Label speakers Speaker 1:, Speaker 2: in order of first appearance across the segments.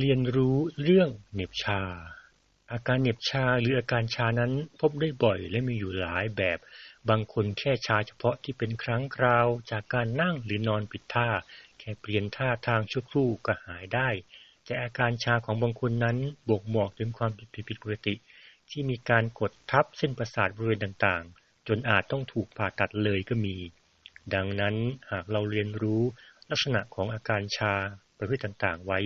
Speaker 1: เรียนรู้เรื่องเหน็บชา อาการเหน็บชาหรืออาการชานั้นพบได้บ่อยและมีอยู่หลายแบบ บางคนแค่ชาเฉพาะที่เป็นครั้งคราว จากการนั่งหรือนอนปิดท่า แค่เปลี่ยนท่าทางชั่วครู่ก็หายได้ แต่อาการชาของบางคนนั้นบ่งบอกถึงความผิดผิดปกติ ที่มีการกดทับเส้นประสาทบริเวณต่างๆ จนอาจต้องถูกผ่าตัดเลยก็มี ดังนั้นหากเราเรียนรู้ลักษณะของอาการชาประเภทต่างๆ ไว้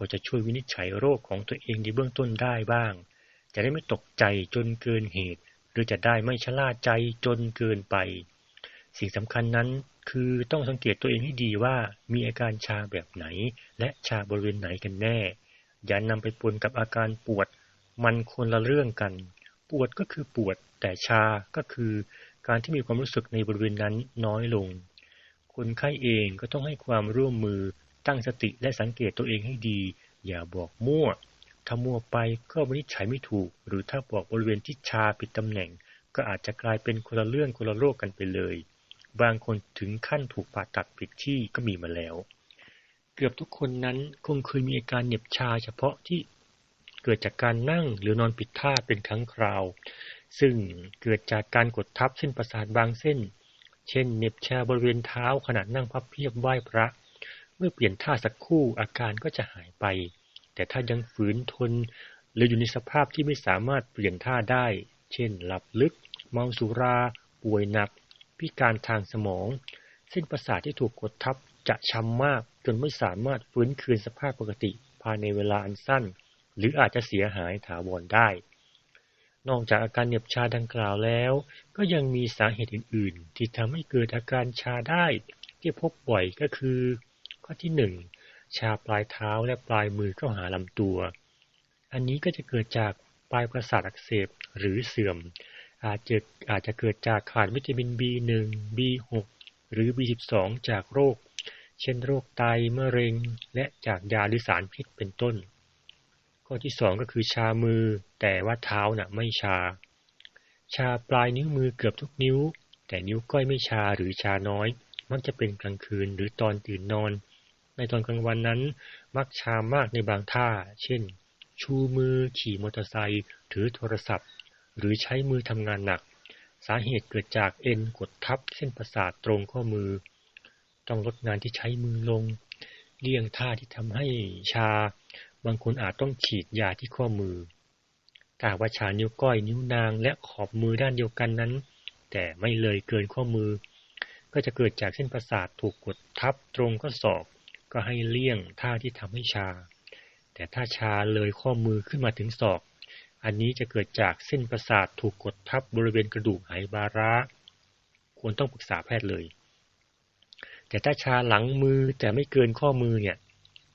Speaker 1: ก็จะช่วยวินิจฉัยโรคของตัวเองในเบื้องต้นได้บ้าง จะได้ไม่ตกใจจนเกินเหตุ หรือจะได้ไม่ชะล่าใจจนเกินไป สิ่งสำคัญนั้นคือต้องสังเกตตัวเองให้ดีว่ามีอาการชาแบบไหน และชาบริเวณไหนกันแน่ อย่านำไปปนกับอาการปวด มันคนละเรื่องกัน ปวดก็คือปวด แต่ชาก็คือการที่มีความรู้สึกในบริเวณนั้นน้อยลง คนไข้เองก็ต้องให้ความร่วมมือ ตั้งสติและสังเกตตัวเองให้ดี อย่าบอกมั่ว ถ้ามั่วไปก็วินิจฉัยไม่ถูก หรือถ้าบอกบริเวณที่ชาผิดตำแหน่ง ก็อาจจะกลายเป็นคนละเรื่องคนละโรคกันไปเลย บางคนถึงขั้นถูกผ่าตัดผิดที่ก็มีมาแล้ว เกือบทุกคนนั้นคงเคยมีอาการเหน็บชาเฉพาะที่เกิดจากการนั่งหรือนอนปิดท่าเป็นครั้งคราว ซึ่งเกิดจากการกดทับเส้นประสาทบางเส้น เช่น เน็บชาบริเวณเท้าขณะนั่งพับเพียบไหว้พระ เมื่อเปลี่ยนท่าสักครู่อาการก็จะหายไป แต่ถ้ายังฝืนทน หรืออยู่ในสภาพที่ไม่สามารถเปลี่ยนท่าได้ เช่น หลับลึก เมาสุรา ป่วยหนัก พิการทางสมอง เส้นประสาทที่ถูกกดทับจะช้ำมากจนไม่สามารถฟื้นคืนสภาพปกติ ภายในเวลาอันสั้น หรืออาจจะเสียหายถาวรได้ นอกจากอาการเหน็บชาดังกล่าวแล้ว ก็ยังมีสาเหตุอื่น ๆ ที่ทำให้เกิดอาการชาได้ ที่พบบ่อยก็คือ ข้อที่หนึ่งชาปลายเท้าและปลายมือเข้าหาลำตัว อันนี้ก็จะเกิดจากปลายประสาทอักเสบหรือเสื่อม อาจจะอาจจะเกิดจากขาดวิตามิน B1 B6 หรือ B12 จากโรค เช่นโรคไตมะเร็ง และจากยาหรือสารพิษเป็นต้น ข้อที่สองก็คือชามือแต่ว่าเท้าน่ะไม่ชา ชาปลายนิ้วมือเกือบทุกนิ้ว แต่นิ้วก้อยไม่ชาหรือชาน้อย มักจะเป็นกลางคืนหรือตอนตื่นนอน ในตอนกลางวันนั้น มักชามากในบางท่า เช่น ชูมือขี่มอเตอร์ไซค์ถือโทรศัพท์ หรือใช้มือทำงานหนัก สาเหตุเกิดจากเอ็นกดทับเส้นประสาทตรงข้อมือ ต้องลดงานที่ใช้มือลง เลี่ยงท่าที่ทำให้ชา บางคนอาจต้องฉีดยาที่ข้อมือถ้าว่าชานิ้วก้อยนิ้วนางและขอบมือด้านเดียวกันนั้น แต่ไม่เลยเกินข้อมือ ก็จะเกิดจากเส้นประสาทถูกกดทับตรงข้อศอก ก็ให้เลี่ยงท่าที่ทำให้ชา แต่ถ้าชาเลยข้อมือขึ้นมาถึงศอก อันนี้จะเกิดจากเส้นประสาทถูกกดทับบริเวณกระดูกไหบาระควรต้องปรึกษาแพทย์เลย แต่ถ้าชาหลังมือแต่ไม่เกินข้อมือเนี่ย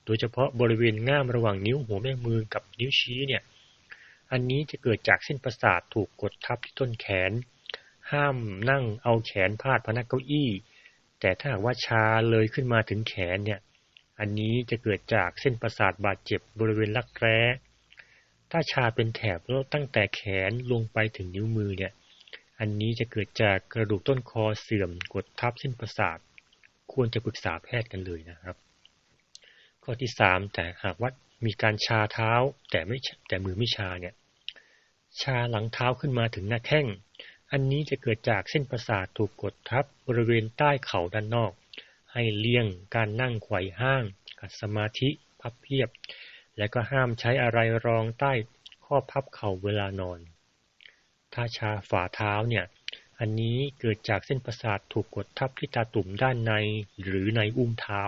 Speaker 1: โดยเฉพาะบริเวณง่ามระหว่างนิ้วหัวแม่มือกับนิ้วชี้เนี่ย อันนี้จะเกิดจากเส้นประสาทถูกกดทับที่ต้นแขน ห้ามนั่งเอาแขนพาดพนักเก้าอี้ แต่ถ้าว่าชาเลยขึ้นมาถึงแขนเนี่ย อันนี้จะเกิดจากเส้นประสาทบาดเจ็บบริเวณรักแร้ ถ้าชาเป็นแถบแล้วตั้งแต่แขนลงไปถึงนิ้วมือเนี่ย อันนี้จะเกิดจากกระดูกต้นคอเสื่อมกดทับเส้นประสาท ควรจะปรึกษาแพทย์กันเลยนะครับ ข้อที่สามแต่หากว่ามีการชาเท้าแต่ไม่แต่มือไม่ชาเนี่ย ชาหลังเท้าขึ้นมาถึงหน้าแข้ง อันนี้จะเกิดจากเส้นประสาทถูกกดทับบริเวณใต้เข่าด้านนอก ให้เลี่ยงการนั่งไขว่ห้างกัดสมาธิพับเพียบ และก็ห้ามใช้อะไรรองใต้ข้อพับเข่าเวลานอน ถ้าชาฝ่าเท้าเนี่ย อันนี้เกิดจากเส้นประสาทถูกกดทับที่ตาตุ่มด้านในหรือในอุ้มเท้า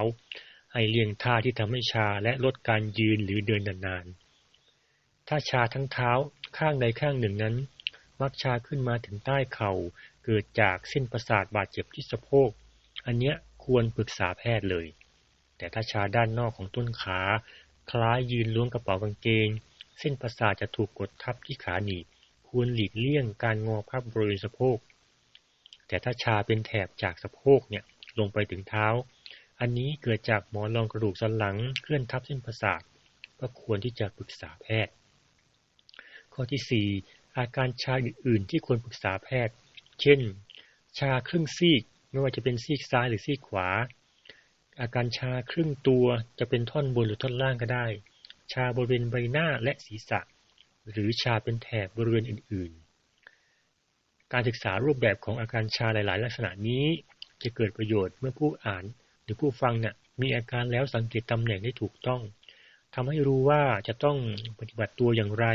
Speaker 1: ให้เลี่ยงท่าที่ทำให้ชาและลดการยืนหรือเดินนานๆ ถ้าชาทั้งเท้าข้างใดข้างหนึ่งนั้น มักชาขึ้นมาถึงใต้เข่าเกิดจากเส้นประสาทบาดเจ็บที่สะโพก อันเนี้ย ควรปรึกษาแพทย์เลย แต่ถ้าชาด้านนอกของต้นขา คล้ายยืนล้วงกระเป๋ากางเกง เส้นประสาทจะถูกกดทับที่ขาหนีบควรหลีกเลี่ยงการงอพับบริเวณสะโพก แต่ถ้าชาเป็นแถบจากสะโพกเนี่ยลงไปถึงเท้า อันนี้เกิดจากหมอนรองกระดูกสันหลังเคลื่อนทับเส้นประสาท ก็ควรที่จะปรึกษาแพทย์ ข้อที่ 4 อาการชาอื่นๆที่ควรปรึกษาแพทย์ เช่น ชาครึ่งซีก ไม่ว่าจะเป็นซีกซ้ายหรือซีกขวา อาการชาครึ่งตัวจะเป็นท่อนบนหรือท่อนล่างก็ได้ ชาบริเวณใบหน้าและศีรษะ หรือชาเป็นแถบบริเวณอื่น ๆ การศึกษารูปแบบของอาการชาหลาย ๆ ลักษณะนี้จะเกิดประโยชน์เมื่อผู้อ่านหรือผู้ฟังเนี่ยมีอาการแล้วสังเกตตำแหน่งได้ถูกต้องทำให้รู้ว่าจะต้องปฏิบัติตัวอย่างไร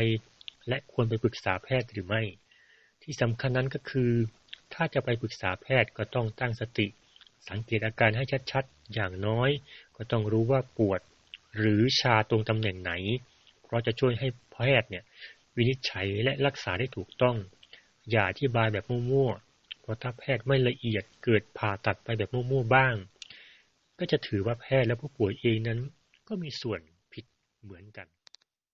Speaker 1: และควรไปปรึกษาแพทย์หรือไม่ ที่สำคัญนั้นก็คือ ถ้าจะไปปรึกษาแพทย์ก็ต้องตั้งสติ สังเกตอาการให้ชัดๆ อย่างน้อย ก็ต้องรู้ว่าปวด หรือชาตรงตำแหน่งไหน เพราะจะช่วยให้แพทย์เนี่ยวินิจฉัยและรักษาได้ถูกต้อง อย่าอธิบายแบบมั่วๆ เพราะถ้าแพทย์ไม่ละเอียดเกิดผ่าตัดไปแบบมั่วๆ บ้าง ก็จะถือว่าแพทย์และผู้ป่วยเองนั้น ก็มีส่วนผิดเหมือนกัน